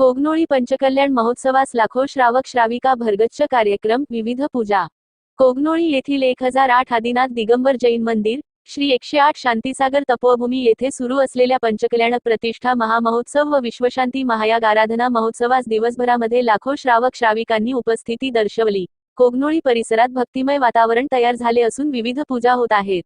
कोगनोळी पंचकल्याण महोत्सवास लाखो श्रावक श्राविका भरगच्छ कार्यक्रम विविध पूजा. कोगनोळी येथील एक हजार आठ आदिनाथ दिगंबर जैन मंदिर श्री एकशे आठ शांतीसागर तपोभूमी येथे सुरू असलेल्या पंचकल्याण प्रतिष्ठा महामहोत्सव व विश्वशांती महायाग आराधना महोत्सवास दिवसभरामध्ये लाखो श्रावक श्राविकांनी उपस्थिती दर्शवली. कोगनोळी परिसरात भक्तिमय वातावरण तयार झाले असून विविध पूजा होत आहेत.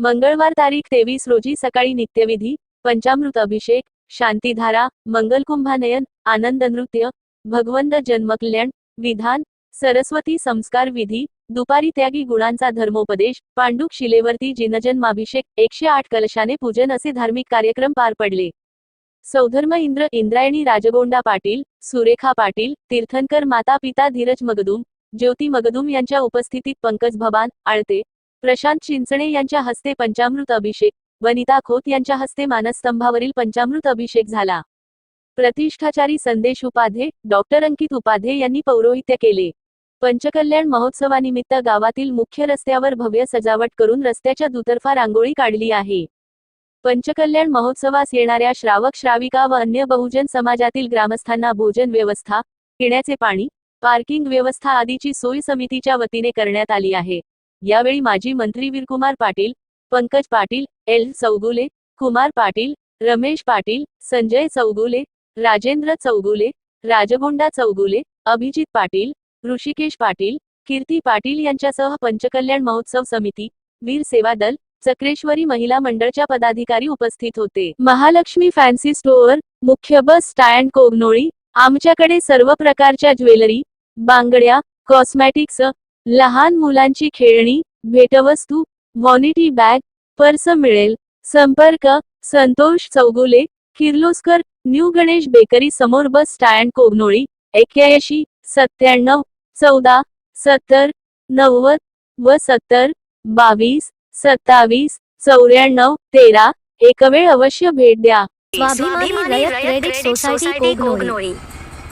मंगळवार तारीख तेवीस रोजी सकाळी नित्यविधी पंचामृत अभिषेक शांतीधारा मंगलकुंभानयन आनंद नृत्य भगवंत जन्मकल्याण विधान सरस्वती संस्कार विधी दुपारी त्यागी गुणांचा धर्मोपदेश पांडुक शिलेवरती जिनजन्माभिषेक एकशे आठ कलशाने पूजन असे धार्मिक कार्यक्रम पार पडले. सौधर्म इंद्र इंद्रायणी राजगोंडा पाटील सुरेखा पाटील तीर्थंकर माता पिता धीरज मगदूम ज्योती मगदूम यांच्या उपस्थितीत पंकज भबान आळते प्रशांत चिंचणे यांच्या हस्ते पंचामृत अभिषेक वनिता खोत यांच्या हस्ते मानस्तंभावरील पंचामृत अभिषेक झाला. प्रतिष्ठाचारी संदेश उपाध्ये डॉक्टर अंकित उपाध्ये यांनी पौरोहित्य केले. पंचकल्याण महोत्सवानिमित्त गावातील मुख्य रस्त्यावर भव्य सजावट करून रस्त्याच्या दुतर्फा रांगोळी काढली आहे. पंचकल्याण महोत्सवास येणाऱ्या श्रावक श्राविका व अन्य बहुजन समाजातील ग्रामस्थांना भोजन व्यवस्था पिण्याचे पाणी पार्किंग व्यवस्था आदीची सोय समितीच्या वतीने करण्यात आली आहे. यावेळी माजी मंत्री वीरकुमार पाटील पंकज पाटील एल. चौगुले कुमार पाटील रमेश पाटील संजय चौगुले राजेंद्र चौगुले राजगोंडा चौगुले अभिजित पाटील ऋषिकेश पाटील कीर्ती पाटील यांच्यासह पंचकल्याण महोत्सव समिती वीर सेवा दल चक्रेश्वरी महिला मंडळच्या पदाधिकारी उपस्थित होते. महालक्ष्मी फॅन्सी स्टोअर मुख्य बस स्टँड कोगनोळी आमच्याकडे सर्व प्रकारच्या ज्वेलरी बांगड्या कॉस्मॅटिक्स लहान मुलांची खेळणी भेटवस्तू व्हॉनिटी बॅग पर्स मिळेल. संपर्क संतोष चौगुले किर्लोस्कर न्यू गणेश बेकरी समोर बस स्टँड कोगनोळी एक्क्याऐंशी सत्त्याण्णव चौदा सत्तर नव्वद व सत्तर बावीस सत्तावीस चौऱ्याण्णव तेरा एक वेळ अवश्य भेट द्या. स्वाभिमानी रयत क्रेडिट सोसायटी कोगनोळी.